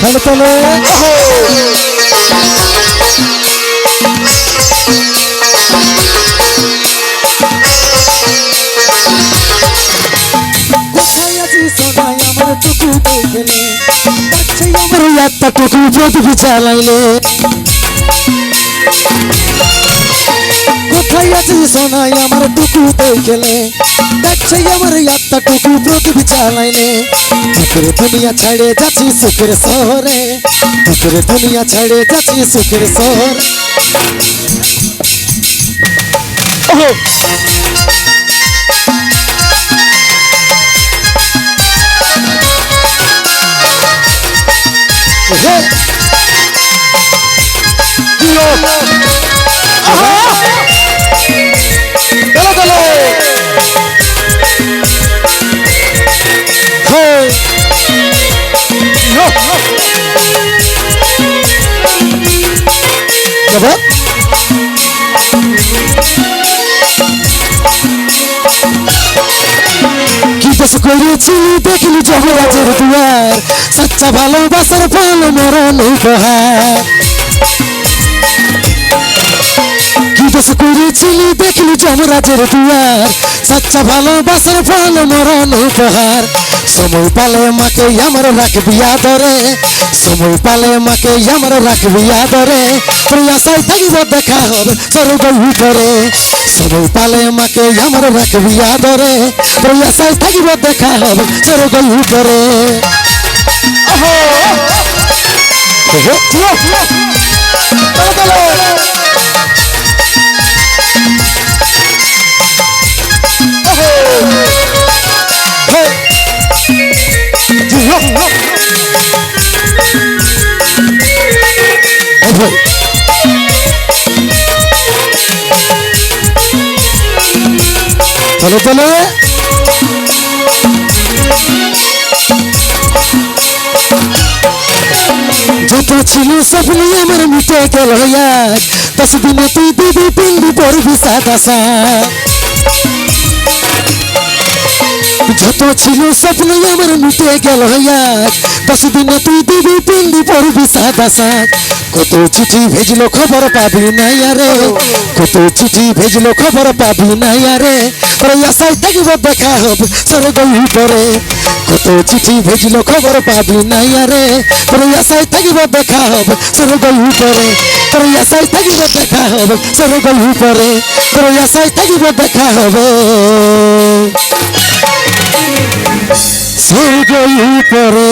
তাহলে তাহলে কোথায় আছিস সবাই আমার চোখে দেখলে পাচ্ছি আমার একটা টুকু সোনাই আমার টুকু দেখলে দেখছে আমার একটা টুকু প্রদীপ চালাইলে দুপুরে দুনিয়া ছেড়ে যাচ্ছি সুখের শহরে দুপুরে দুনিয়া ছেড়ে যাচ্ছি সুখের শহরে Dapat? করেছি দেখিলি জহরাজের দুয়ার সচ্চা ভালোবাসার ফল মরণ উপহার। দোষ করেছিলি দেখলি যমরাজের দুয়ার সচ্চা ভালোবাসার ফল মরণ উপহার। সময় পালে মাকে আমার রাখবি আদরে, সময় পালে মাকে আমার রাখবি আদরে। প্রয়াসায় থাকিব দেখা হবে স্বর্গ উপরে। সময় পালে মাকে আমার রাখবি আদরে প্রয়াসায় থাকিব দেখা হবে স্বর্গ উপরে চলো চলো যত ছিল স্বপ্ন আমার মিটে গেল এক দশ দিনে তুই দিবি পিন্ডি পড়বি সাদা যত ছিল স্বপ্ন আমার মিটে গেল এক দশ দিনে তুই দিবি পড়বি সাদা কত চিঠি ভেজলো, খবর পাবি না আরে কত চিঠি ভেজলো, খবর পাবি না আরে প্রয়াসায় থাকিব দেখা হবে স্বর্গ উপরে কত চিঠি ভেজলো খবর পাবি না আরে প্রয়াসায় থাকিব দেখা হবে স্বর্গ উপরে প্রয়াসায় থাকিব দেখা হবে স্বর্গ উপরে প্রয়াসায় থাকিব দেখা হবে স্বর্গ উপরে